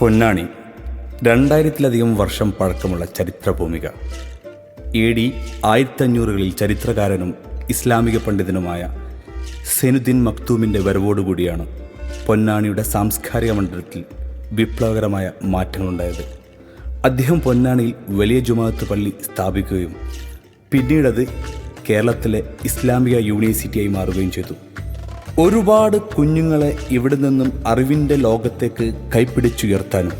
പൊന്നാണി. രണ്ടായിരത്തിലധികം വർഷം പഴക്കമുള്ള ചരിത്രഭൂമിക. എ ഡി ആയിരത്തഞ്ഞൂറുകളിൽ ചരിത്രകാരനും ഇസ്ലാമിക പണ്ഡിതനുമായ സെനുദ്ദീൻ മക്തൂമിന്റെ വരവോടുകൂടിയാണ് പൊന്നാണിയുടെ സാംസ്കാരിക മണ്ഡലത്തിൽ വിപ്ലവകരമായ മാറ്റങ്ങളുണ്ടായത്. അദ്ദേഹം പൊന്നാണിയിൽ വലിയ ജുമാഅത്ത് പള്ളി സ്ഥാപിക്കുകയും പിന്നീടത് കേരളത്തിലെ ഇസ്ലാമിക യൂണിവേഴ്സിറ്റിയായി മാറുകയും ചെയ്തു. ഒരുപാട് കുഞ്ഞുങ്ങളെ ഇവിടെ നിന്നും അറിവിന്റെ ലോകത്തേക്ക് കൈപ്പിടിച്ചുയർത്താനും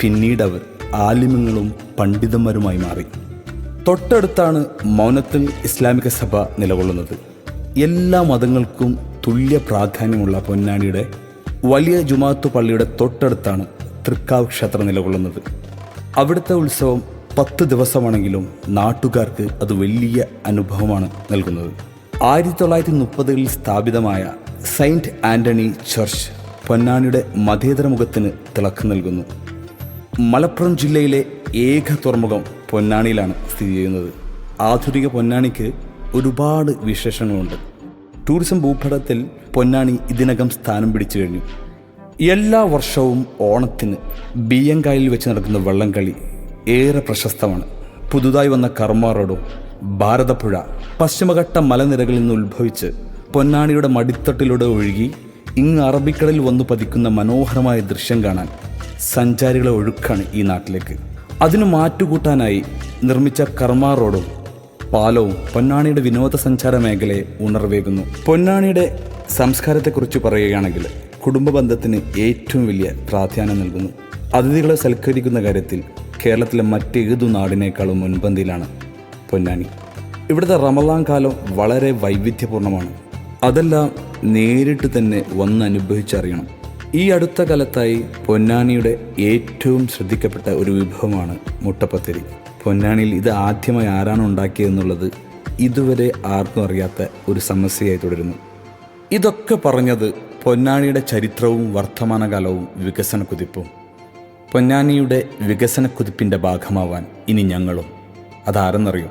പിന്നീട് അവർ ആലിമ്യങ്ങളും പണ്ഡിതന്മാരുമായി മാറി. തൊട്ടടുത്താണ് മൗനത്തിൽ ഇസ്ലാമിക സഭ നിലകൊള്ളുന്നത്. എല്ലാ മതങ്ങൾക്കും തുല്യ പ്രാധാന്യമുള്ള പൊന്നാനിയുടെ വലിയ ജുമാത്തു പള്ളിയുടെ തൊട്ടടുത്താണ് തൃക്കാവ് ക്ഷേത്രം നിലകൊള്ളുന്നത്. അവിടുത്തെ ഉത്സവം പത്ത് ദിവസമാണെങ്കിലും നാട്ടുകാർക്ക് അത് വലിയ അനുഭവമാണ് നൽകുന്നത്. ആയിരത്തി തൊള്ളായിരത്തി മുപ്പതുകളിൽ സ്ഥാപിതമായ സെയിന്റ് ആന്റണി ചർച്ച് പൊന്നാനിയുടെ മതേതര മുഖത്തിന് തിളക്കം നൽകുന്നു. മലപ്പുറം ജില്ലയിലെ ഏക തുറമുഖം പൊന്നാനിയിലാണ് സ്ഥിതി ചെയ്യുന്നത്. ആധുനിക പൊന്നാനിക്ക് ഒരുപാട് വിശേഷങ്ങളുണ്ട്. ടൂറിസം ഭൂപടത്തിൽ പൊന്നാനി ഇതിനകം സ്ഥാനം പിടിച്ചു കഴിഞ്ഞു. എല്ലാ വർഷവും ഓണത്തിന് ബിയങ്കായിൽ വെച്ച് നടക്കുന്ന വള്ളംകളി ഏറെ പ്രശസ്തമാണ്. പുതുതായി വന്ന കർമ്മ റോഡും ഭാരതപ്പുഴ പശ്ചിമഘട്ട മലനിരകളിൽ നിന്ന് ഉത്ഭവിച്ച് പൊന്നാനിയുടെ മടിത്തട്ടിലൂടെ ഒഴുകി ഇങ്ങ് അറബിക്കടലിൽ വന്നു പതിക്കുന്ന മനോഹരമായ ദൃശ്യം കാണാൻ സഞ്ചാരികളെ ഒഴുക്കാണ് ഈ നാട്ടിലേക്ക്. അതിന് മാറ്റുകൂട്ടാനായി നിർമ്മിച്ച കർമ്മ റോഡും പാലവും പൊന്നാണിയുടെ വിനോദസഞ്ചാര മേഖലയെ ഉണർവേകുന്നു. പൊന്നാണിയുടെ സംസ്കാരത്തെക്കുറിച്ച് പറയുകയാണെങ്കിൽ കുടുംബ ബന്ധത്തിന് ഏറ്റവും വലിയ പ്രാധാന്യം നൽകുന്നു. അതിഥികളെ സൽക്കരിക്കുന്ന കാര്യത്തിൽ കേരളത്തിലെ മറ്റേതു നാടിനേക്കാളും മുൻപന്തിയിലാണ് പൊന്നാനി ഇവിടുത്തെ റമലാൻ കാലം വളരെ വൈവിധ്യപൂർണമാണ് അതെല്ലാം നേരിട്ട് തന്നെ വന്ന് അനുഭവിച്ചറിയണം ഈ അടുത്ത കാലത്തായി പൊന്നാനിയുടെ ഏറ്റവും ശ്രദ്ധിക്കപ്പെട്ട ഒരു വിഭവമാണ് മുട്ടപ്പത്തിരി. പൊന്നാനിയിൽ ഇത് ആദ്യമായി ആരാണ് ഉണ്ടാക്കിയതെന്നുള്ളത് ഇതുവരെ ആർക്കും അറിയാത്ത ഒരു സമസ്യയായി തുടരുന്നു. ഇതൊക്കെ പറഞ്ഞത് പൊന്നാനിയുടെ ചരിത്രവും വർത്തമാനകാലവും വികസന കുതിപ്പും പൊന്നാനിയുടെ വികസന കുതിപ്പിന്റെ ഭാഗമാവാൻ ഇനി ഞങ്ങളും. അതാരെന്നറിയും?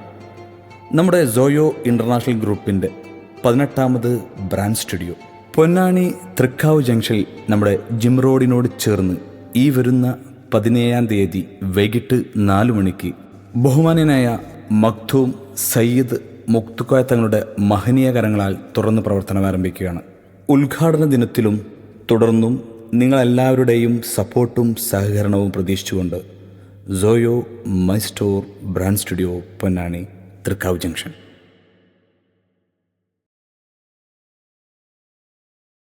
നമ്മുടെ സോയോ ഇന്റർനാഷണൽ ഗ്രൂപ്പിന്റെ പതിനെട്ടാമത് ബ്രാൻഡ് സ്റ്റുഡിയോ. പൊന്നാണി തൃക്കാവ് ജംഗ്ഷനിൽ നമ്മുടെ ജിം റോഡിനോട് ചേർന്ന് ഈ വരുന്ന പതിനേഴാം തീയതി വൈകിട്ട് നാലു മണിക്ക് ബഹുമാന്യനായ മക്തൂം സയ്യിദ് മുക്തുക്കോയ തങ്ങളുടെ മഹനീയ കരങ്ങളാൽ തുറന്ന് പ്രവർത്തനം ആരംഭിക്കുകയാണ്. ഉദ്ഘാടന ദിനത്തിലും തുടർന്നും നിങ്ങളെല്ലാവരുടെയും സപ്പോർട്ടും സഹകരണവും പ്രതീക്ഷിച്ചുകൊണ്ട് Soyo my store brand studio Ponnani Thrikkavu junction.